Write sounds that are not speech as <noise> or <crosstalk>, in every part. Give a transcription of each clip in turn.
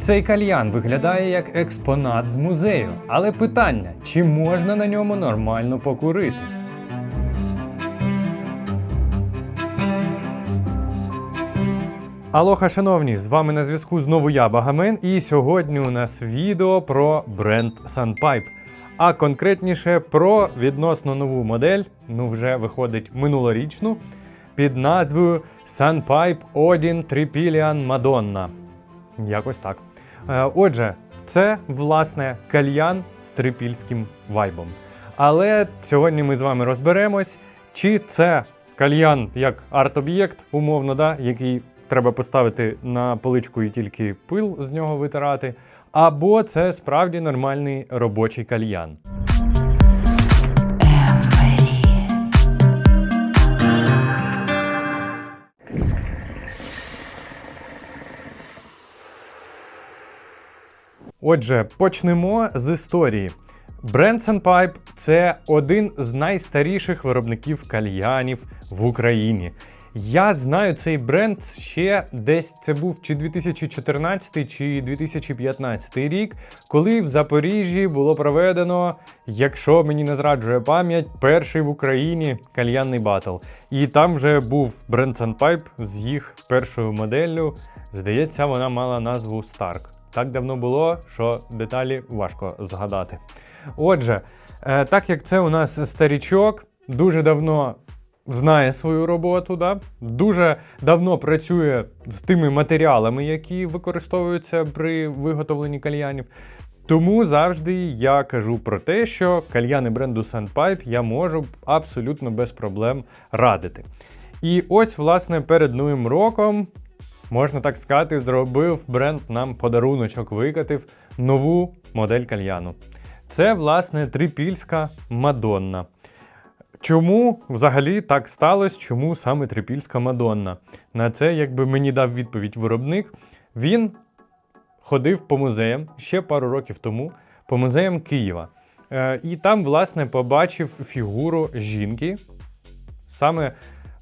Цей кальян виглядає як експонат з музею, але питання, чи можна на ньому нормально покурити? Алоха, шановні, з вами на зв'язку знову я, Багамен, і сьогодні у нас відео про бренд Sunpipe. А конкретніше про відносно нову модель, ну вже виходить минулорічну, під назвою Sunpipe Odin Tripillion Madonna. Якось так. Е, Отже, це власне кальян з трипільським вайбом. Але сьогодні ми з вами розберемось, чи це кальян як арт-об'єкт, умовно, да, який треба поставити на поличку і тільки пил з нього витирати, або це справді нормальний робочий кальян. Отже, почнемо з історії. Бренд Sunpipe – це один з найстаріших виробників кальянів в Україні. Я знаю цей бренд ще десь це був чи 2014, чи 2015 рік, коли в Запоріжжі було проведено, якщо мені не зраджує пам'ять, перший в Україні кальянний батл. І там вже був бренд Sunpipe з їх першою моделлю. Здається, вона мала назву Stark. Так давно було, що деталі важко згадати. Отже, е, так як це у нас старічок, дуже давно знає свою роботу, да? дуже давно працює з тими матеріалами, які використовуються при виготовленні кальянів. Тому завжди я кажу про те, що кальяни бренду Sandpipe я можу абсолютно без проблем радити. І ось, власне, перед новим роком можна так сказати, зробив бренд нам подаруночок, викатив нову модель кальяну. Це, власне, трипільська Мадонна. Чому взагалі так сталося? Чому саме трипільська Мадонна? На це, якби мені дав відповідь виробник, він ходив по музеям ще пару років тому, по музеям Києва. Е, і там, власне, побачив фігуру жінки, саме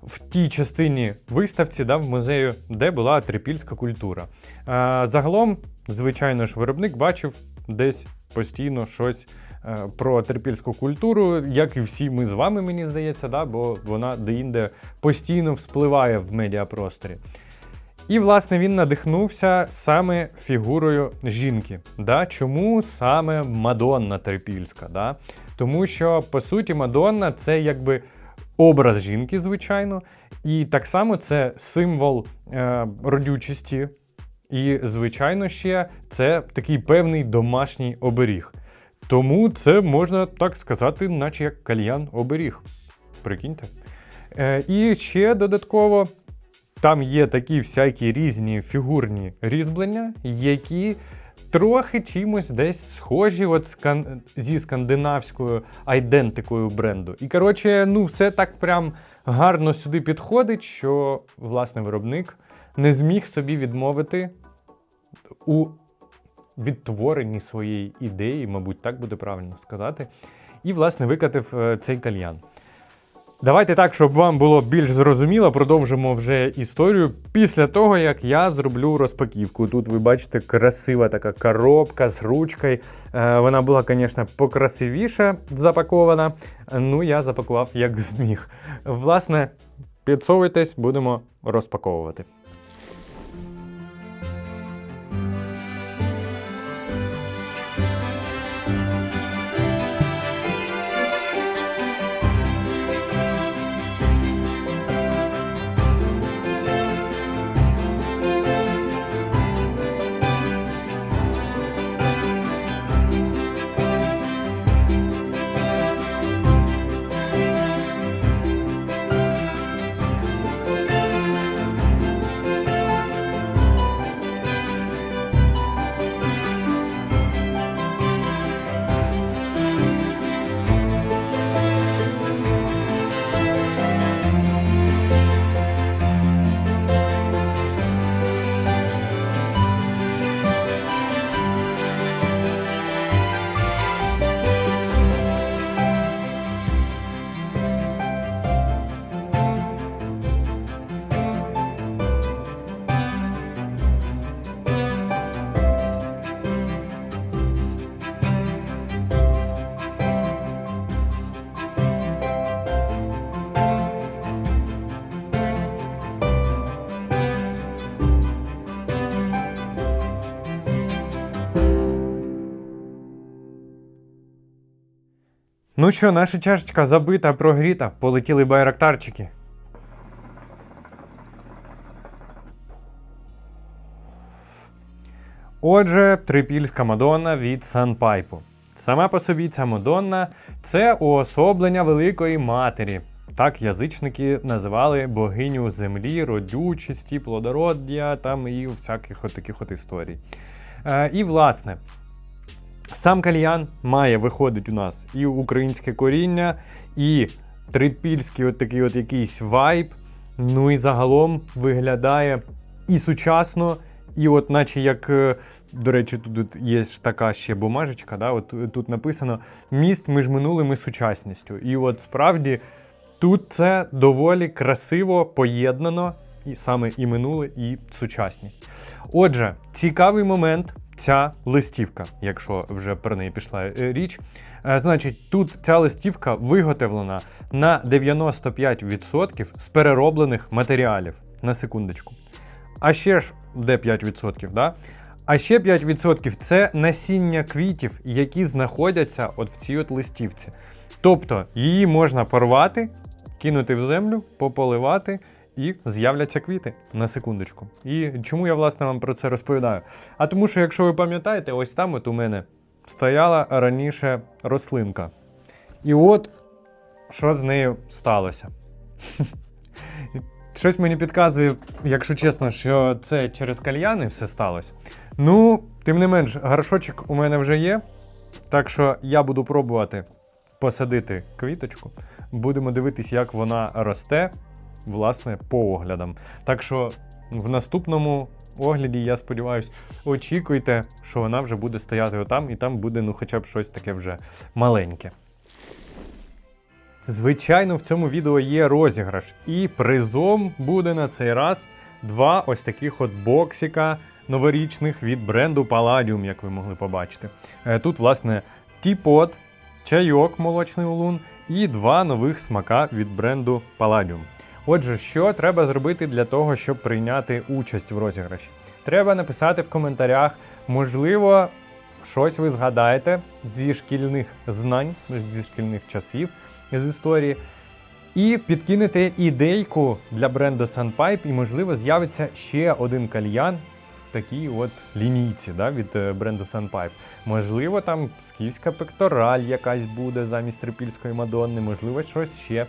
в тій частині виставці да, в музею, де була трипільська культура. Е, загалом, звичайно ж, виробник бачив десь постійно щось е, про трипільську культуру, як і всі ми з вами, мені здається, да, бо вона деінде постійно вспливає в медіапросторі. І, власне, він надихнувся саме фігурою жінки. Да? Чому саме Мадонна Трипільська? Да? Тому що, по суті, Мадонна це якби образ жінки, звичайно, і так само це символ е, родючості. І, звичайно, ще це такий певний домашній оберіг. Тому це можна так сказати, наче як кальян оберіг. Прикиньте. Е, і ще додатково там є такі всякі різні фігурні різьблення, які трохи чимось десь схожі от скан... зі скандинавською айдентикою бренду. І коротше, ну все так прям гарно сюди підходить, що власне виробник не зміг собі відмовити у відтворенні своєї ідеї, мабуть, так буде правильно сказати. І, власне, викатив е, цей кальян. Давайте так, щоб вам було більш зрозуміло, продовжимо вже історію після того, як я зроблю розпаківку. Тут ви бачите красива така коробка з ручкою. Е, вона була, звісно, покрасивіше запакована. Ну, я запакував як зміг. Власне, підсовуйтесь, будемо розпаковувати. Ну що, наша чашечка забита, прогріта, полетіли байрактарчики. Отже, трипільська Мадонна від Санпайпу. Сама по собі ця Мадонна це уособлення Великої Матері. Так язичники називали богиню землі, родючості, плодороддя там і всяких от таких от історій. Е, і власне, сам кальян має виходить у нас і українське коріння, і трипільський от такий от якийсь вайб. Ну і загалом виглядає і сучасно, і от наче як, е, до речі, тут, є ж така ще бумажечка, да, от е, тут написано міст між минулим і сучасністю. І от справді тут це доволі красиво поєднано, і саме і минуле, і сучасність. Отже, цікавий момент. Ця листівка, якщо вже про неї пішла е, річ. Е, Значить, тут ця листівка виготовлена на 95% з перероблених матеріалів. На секундочку. А ще ж де 5%, да? А ще 5% це насіння квітів, які знаходяться от в цій от листівці. Тобто її можна порвати, кинути в землю, пополивати, і з'являться квіти на секундочку. І чому я власне вам про це розповідаю? А тому, що якщо ви пам'ятаєте, ось там от у мене стояла раніше рослинка. І от що з нею сталося. <laughs> Щось мені підказує, якщо чесно, що це через кальяни все сталося. Ну, тим не менш, гаршочок у мене вже є. Так що я буду пробувати посадити квіточку. Будемо дивитись, як вона росте, власне, по оглядам. Так що в наступному огляді, я сподіваюся, очікуйте, що вона вже буде стояти отам, і там буде ну, хоча б щось таке вже маленьке. Звичайно, в цьому відео є розіграш, і призом буде на цей раз два ось таких от боксика новорічних від бренду Palladium, як ви могли побачити. Е, Тут, власне, тіпот, чайок молочний улун і два нових смака від бренду Palladium. Отже, що треба зробити для того, щоб прийняти участь в розіграші? Треба написати в коментарях, можливо, щось ви згадаєте зі шкільних знань, зі шкільних часів з історії. І підкинете ідейку для бренду Sunpipe, і, можливо, з'явиться ще один кальян в такій от лінійці да, від е, бренду Sunpipe. Можливо, там скіфська пектораль якась буде замість трипільської мадонни, можливо, щось ще.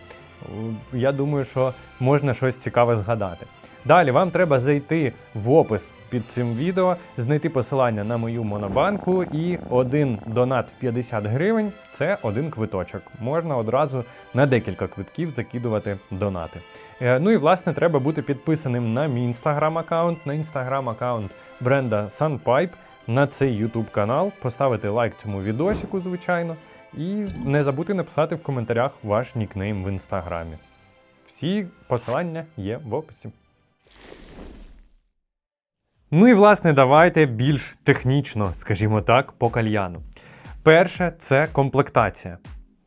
Я думаю, що можна щось цікаве згадати. Далі вам треба зайти в опис під цим відео, знайти посилання на мою монобанку і один донат в 50 гривень це один квиточок. Можна одразу на декілька квитків закидувати донати. Е, Ну і власне треба бути підписаним на мій інстаграм-аккаунт, на інстаграм-аккаунт бренда Sunpipe, на цей YouTube канал, поставити лайк цьому відосику, звичайно, і не забути написати в коментарях ваш нікнейм в інстаграмі. Всі посилання є в описі. Ну і власне, давайте більш технічно, скажімо так, по кальяну. Перше це комплектація.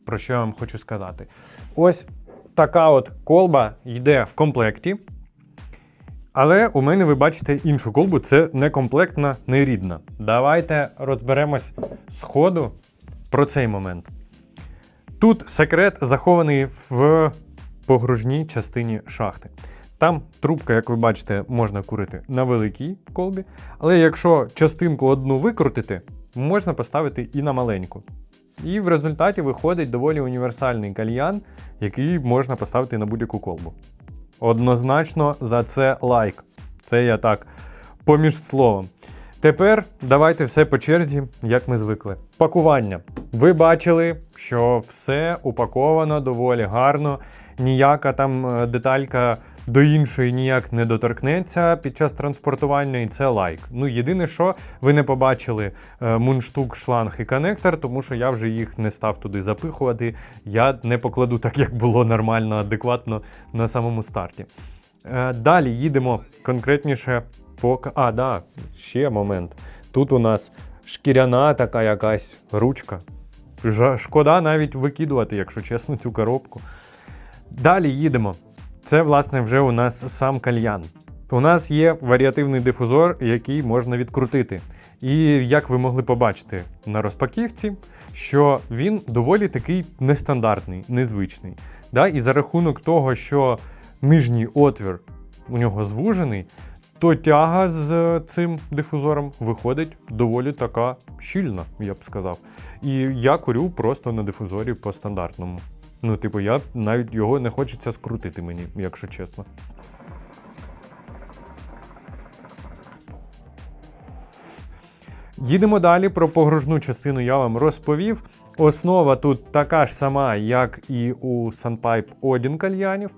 Про що я вам хочу сказати? Ось така от колба йде в комплекті. Але у мене ви бачите іншу колбу, це некомплектна, нерідна. Давайте розберемось з ходу про цей момент. Тут секрет захований в погружній частині шахти. Там трубка, як ви бачите, можна курити на великій колбі, але якщо частинку одну викрутити, можна поставити і на маленьку. І в результаті виходить доволі універсальний кальян, який можна поставити на будь-яку колбу. Однозначно за це лайк. Це я так поміж словом. Тепер давайте все по черзі, як ми звикли. Пакування. Ви бачили, що все упаковано доволі гарно. Ніяка там е, деталька до іншої ніяк не доторкнеться під час транспортування, і це лайк. Ну, єдине, що ви не побачили е, мундштук, шланг і коннектор, тому що я вже їх не став туди запихувати. Я не покладу так, як було нормально, адекватно на самому старті. Е, Далі їдемо конкретніше по. А, да, ще момент. Тут у нас шкіряна така якась ручка. Шкода навіть викидувати, якщо чесно, цю коробку. Далі їдемо. Це, власне, вже у нас сам кальян. У нас є варіативний дифузор, який можна відкрутити. І як ви могли побачити на розпаківці, що він доволі такий нестандартний, незвичний. Да? І за рахунок того, що нижній отвір у нього звужений, то тяга з цим дифузором виходить доволі така щільна, я б сказав. І я курю просто на дифузорі по стандартному. Ну, типу, я навіть його не хочеться скрутити мені, якщо чесно. Їдемо далі. Про погружну частину я вам розповів. Основа тут така ж сама, як і у Sunpipe Odin кальянів.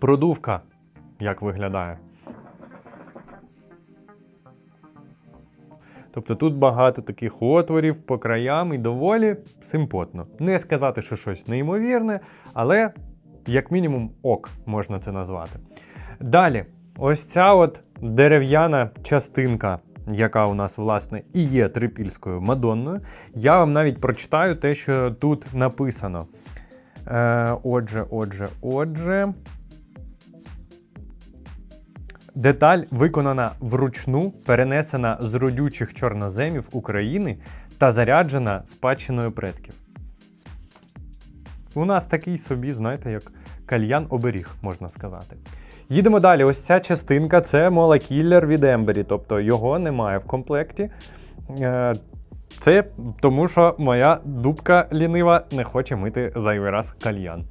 Продувка, як виглядає. Тобто тут багато таких отворів по краям і доволі симпотно. Не сказати, що щось неймовірне, але як мінімум ок можна це назвати. Далі, ось ця от дерев'яна частинка, яка у нас, власне, і є трипільською Мадонною. Я вам навіть прочитаю те, що тут написано. Е, Отже, отже, отже. Деталь виконана вручну, перенесена з родючих чорноземів України та заряджена спадщиною предків. У нас такий собі, знаєте, як кальян оберіг, можна сказати. Їдемо далі. Ось ця частинка це мола кіллер від Ембері, тобто його немає в комплекті. Е, Це тому, що моя дубка лінива не хоче мити зайвий раз кальян.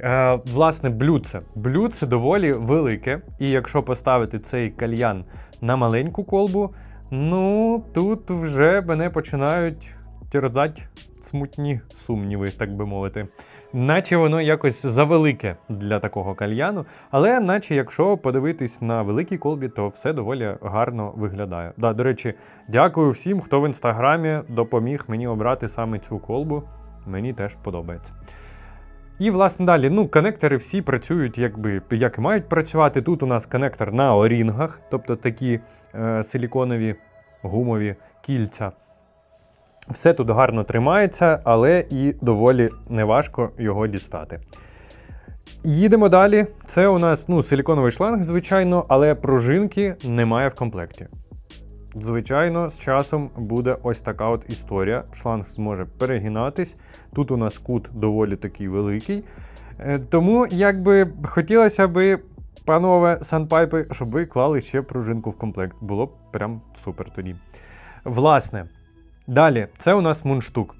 Е, Власне, блюдце. Блюдце доволі велике, і якщо поставити цей кальян на маленьку колбу, ну тут вже мене починають терзати смутні сумніви, так би мовити. Наче воно якось завелике для такого кальяну, але наче якщо подивитись на великій колбі, то все доволі гарно виглядає. Да, до речі, дякую всім, хто в інстаграмі допоміг мені обрати саме цю колбу. Мені теж подобається. І, власне, далі, ну, конектори всі працюють, якби, як і мають працювати. Тут у нас конектор на орінгах, тобто такі е, силіконові гумові кільця. Все тут гарно тримається, але і доволі неважко його дістати. Їдемо далі. Це у нас ну, силіконовий шланг, звичайно, але пружинки немає в комплекті. Звичайно, з часом буде ось така от історія. Шланг зможе перегинатись. Тут у нас кут доволі такий великий. Е, Тому, якби хотілося би, панове санпайпи, щоб ви клали ще пружинку в комплект. Було б прям супер тоді. Власне, далі, це у нас мундштук.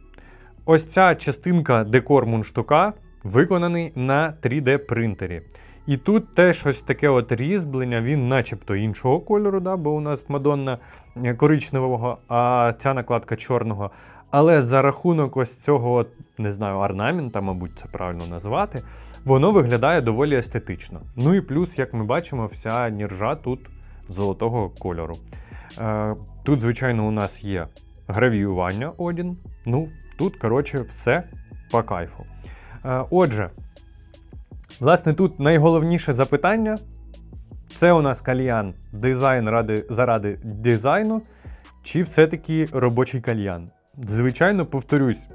Ось ця частинка декор мундштука виконаний на 3D принтері. І тут теж щось таке от різьблення, він начебто іншого кольору, да, бо у нас Мадонна е, коричневого, а ця накладка чорного. Але за рахунок ось цього, не знаю, орнамента, мабуть, це правильно назвати, воно виглядає доволі естетично. Ну і плюс, як ми бачимо, вся ніржа тут золотого кольору. Е, тут, звичайно, у нас є гравіювання Одін. Ну, тут, коротше, все по кайфу. Е, отже, власне, тут найголовніше запитання. Це у нас кальян дизайн ради, заради дизайну, чи все-таки робочий кальян? Звичайно, повторюсь,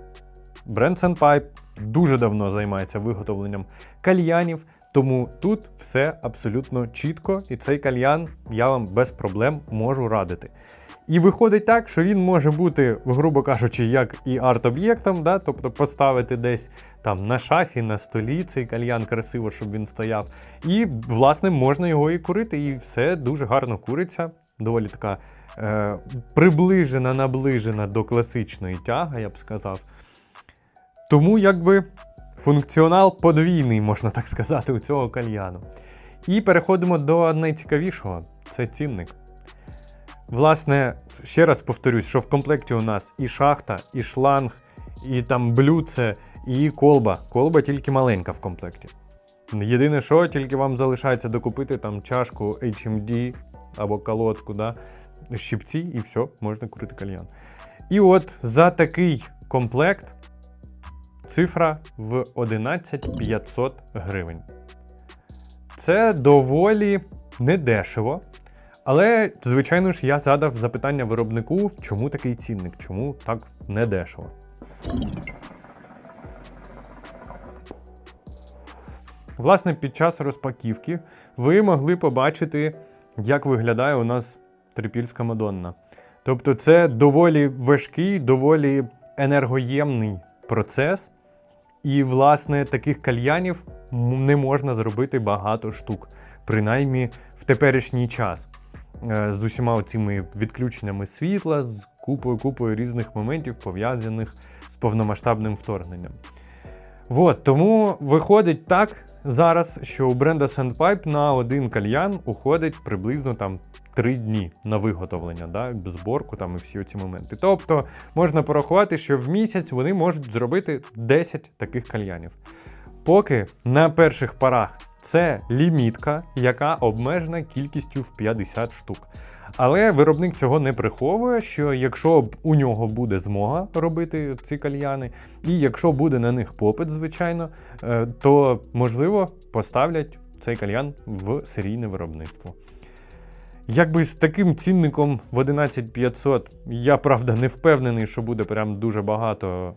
бренд Sandpipe дуже давно займається виготовленням кальянів, тому тут все абсолютно чітко, і цей кальян я вам без проблем можу радити. І виходить так, що він може бути, грубо кажучи, як і арт-об'єктом, да? тобто поставити десь там на шафі, на столі цей кальян красиво, щоб він стояв. І, власне, можна його і курити, і все дуже гарно куриться. Доволі така е, приближена, наближена до класичної тяги, я б сказав. Тому, якби функціонал подвійний, можна так сказати, у цього кальяну. І переходимо до найцікавішого це цінник. Власне, ще раз повторюсь, що в комплекті у нас і шахта, і шланг, і там блюдце, і колба. Колба тільки маленька в комплекті. Єдине, що тільки вам залишається докупити там чашку HMD або колодку, да, щипці, і все, можна курити кальян. І от за такий комплект цифра в 11 500 гривень. Це доволі недешево. Але, звичайно ж, я задав запитання виробнику, чому такий цінник, чому так недешево. Власне, під час розпаківки ви могли побачити, як виглядає у нас трипільська Мадонна. Тобто, це доволі важкий, доволі енергоємний процес. І, власне, таких кальянів не можна зробити багато штук, принаймні в теперішній час. Е, З усіма цими відключеннями світла, з купою купою різних моментів, пов'язаних повномасштабним вторгненням. Вот, тому виходить так зараз, що у бренда Sandpipe на один кальян уходить приблизно там 3 дні на виготовлення, да, зборку там і всі ці моменти. Тобто можна порахувати, що в місяць вони можуть зробити 10 таких кальянів. Поки на перших парах це лімітка, яка обмежена кількістю в 50 штук. Але виробник цього не приховує, що якщо б у нього буде змога робити ці кальяни, і якщо буде на них попит, звичайно, е, то можливо поставлять цей кальян в серійне виробництво. Якби з таким цінником в 11500, я правда не впевнений, що буде прям дуже багато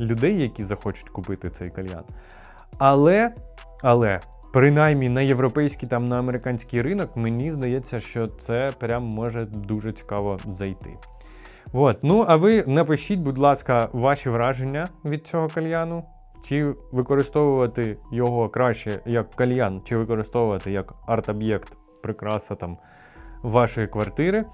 людей, які захочуть купити цей кальян. Але, але, принаймні на європейський там на американський ринок, мені здається, що це прям може дуже цікаво зайти. От, ну а ви напишіть, будь ласка, ваші враження від цього кальяну. Чи використовувати його краще як кальян, чи використовувати як арт-об'єкт, прикраса там вашої квартири.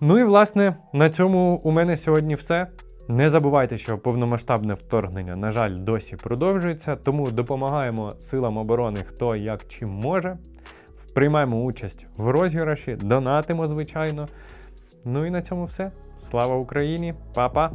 Ну і власне на цьому у мене сьогодні все. Не забувайте, що повномасштабне вторгнення, на жаль, досі продовжується, тому допомагаємо силам оборони хто як чим може. Приймаємо участь в розіграші, донатимо, звичайно. Ну і на цьому все. Слава Україні, Па-па!